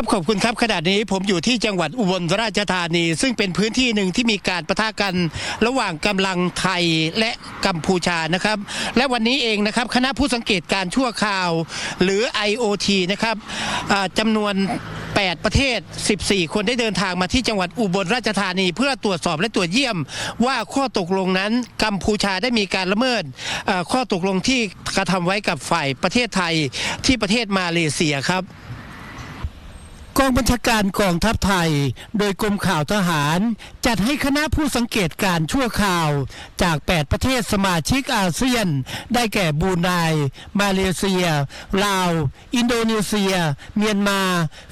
ครับขอบคุณครับขณะนี้ผมอยู่ที่จังหวัดอุบลราชธานี ซึ่งเป็นพื้นที่หนึ่งที่มีการประทะกันระหว่างกำลังไทยและกัมพูชานะครับ และวันนี้เองนะครับคณะผู้สังเกตการณ์ชั่วคราว หรือ IOT นะครับอ่าจำนวน 8 ประเทศ 14 คนได้เดินทางมาที่จังหวัดอุบลราชธานี เพื่อตรวจสอบและตรวจเยี่ยม ว่าข้อตกลงนั้นกัมพูชาได้มีการละเมิดข้อตกลงที่กระทำไว้กับฝ่ายประเทศไทยที่ประเทศมาเลเซียครับ กองบัญชาการกองทัพไทย โดยกรมข่าวทหาร จัดให้คณะผู้สังเกตการ์ชั่วคราว จาก 8 ประเทศสมาชิกอาเซียน ได้แก่บรูไนมาเลเซีย ลาว อินโดนีเซีย เมียนมา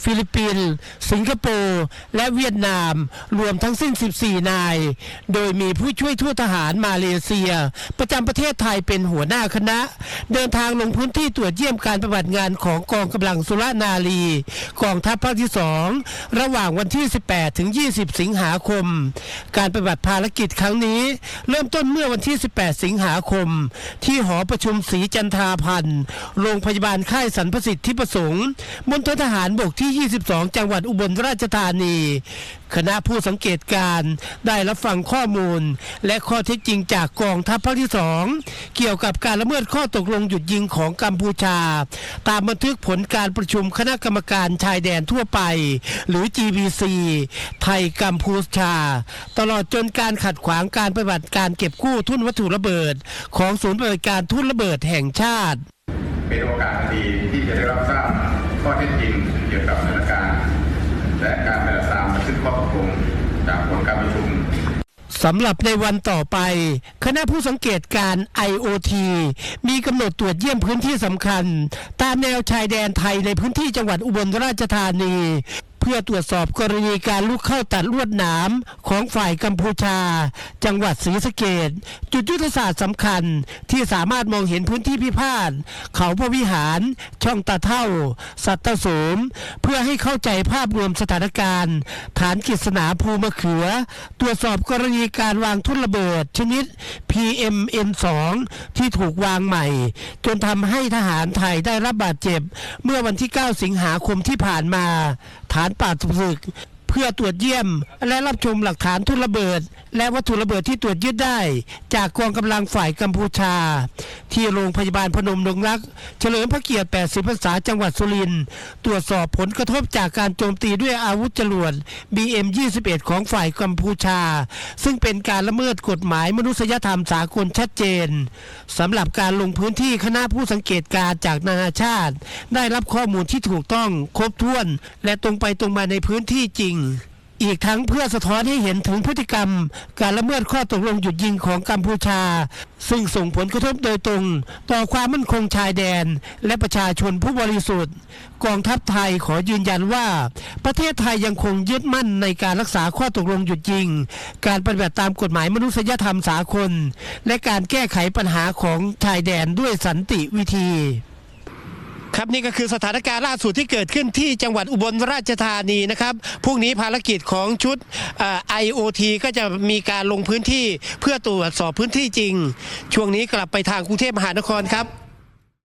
ฟิลิปปินส์สิงคโปร์และเวียดนาม รวมทั้งสิ้น 14 นาย โดยมีผู้ช่วยทูตทหารมาเลเซีย ประจำประเทศไทยเป็นหัวหน้าคณะ เดินทางลงพื้นที่ตรวจเยี่ยมการปฏิบัติงานของกองกำลังสุรนารี กองทัพภาคที่ 2 ระหว่างวันที่ 18 ถึง 20 สิงหาคม การปฏิบัติภารกิจครั้งนี้ เริ่มต้นเมื่อวันที่ 18 สิงหาคม ที่หอประชุมศรีจันทาพันธ์ โรงพยาบาลค่ายสรรพสิทธิประสงค์มณฑลทหารบกที่ 22 จังหวัดอุบลราชธานี คณะผู้สังเกตการได้รับฟังข้อมูล และข้อเท็จจริงจากกองทัพภาคที่สองเกี่ยวกับการละเมิดข้อตกลงหยุดยิงของกัมพูชา ตามบันทึกผลการประชุมคณะกรรมการชายแดนทั่วไป หรือ GBC ไทยกัมพูชา ตลอดจนการขัดขวางการปฏิบัติการเก็บกู้ทุนวัตถุระเบิด ของศูนย์ปฏิบัติการทุนระเบิดแห่งชาติ เป็นโอกาสดีที่จะได้รับทราบข้อเท็จจริงเกี่ยวกับสถานการณ์และการปฏิบัติตามบันทึกข้อตกลงจากผลการประชุม สำหรับในวันต่อไป คณะผู้สังเกตการ IOT มีกำหนดตรวจเยี่ยมพื้นที่สำคัญ ตามแนวชายแดนไทยในพื้นที่จังหวัดอุบลราชธานี พื่อตรวจสอบกรณีการลุกเข้าตัดลวดหนามของฝ่ายกัมพูชา จังหวัดศรีสะเกดจุดยุทธศาสตร์สำคัญที่สามารถมองเห็นพื้นที่พิพาทเขาพระวิหาร ช่องตาเท่า สัตตสม เพื่อให้เข้าใจภาพรวมสถานการณ์ ฐานกฤษณาภูมะเขือ ตรวจสอบกรณีการวางทุ่นระเบิดชนิด PMN2 ที่ถูกวางใหม่ จนทำให้ทหารไทยได้รับบาดเจ็บ เมื่อวันที่ 9 สิงหาคมที่ผ่านมา ฐานป่าศึกเพื่อตรวจเยี่ยม และรับชมหลักฐานทุนระเบิด และวัตถุระเบิดที่ตรวจยึดได้ จากกองกำลังฝ่ายกัมพูชา ที่โรงพยาบาลพนมดงรัก เฉลิมพระเกียรติ 80 พรรษาจังหวัดสุรินทร์ตรวจสอบผลกระทบจากการโจมตีด้วยอาวุธจรวด BM21 ของฝ่ายกัมพูชา ซึ่งเป็นการละเมิดกฎหมายมนุษยธรรมสากลชัดเจนสำหรับการลงพื้นที่คณะผู้สังเกตการณ์จากนานาชาติ ได้รับข้อมูลที่ถูกต้องครบถ้วน และตรงไปตรงมาในพื้นที่จริงอีกทั้งเพื่อสะท้อนให้เห็นถึงพฤติกรรม การละเมิดข้อตกลงหยุดยิงของกัมพูชา ซึ่งส่งผลกระทบโดยตรง ต่อความมั่นคงชายแดน และประชาชนผู้บริสุทธิ์ กองทัพไทยขอยืนยันว่า ประเทศไทยยังคงยึดมั่นในการรักษาข้อตกลงหยุดยิง การปฏิบัติตามกฎหมายมนุษยธรรมสากล และการแก้ไขปัญหาของชายแดนด้วยสันติวิธี ครับนี่ก็คือสถานการณ์ล่าสุดที่เกิดขึ้นที่จังหวัดอุบลราชธานีนะครับพรุ่งนี้ภารกิจของชุดเอ่อ IOT ก็จะมีการลงพื้นที่เพื่อตรวจสอบพื้นที่จริง ช่วงนี้กลับไปทางกรุงเทพมหานครครับ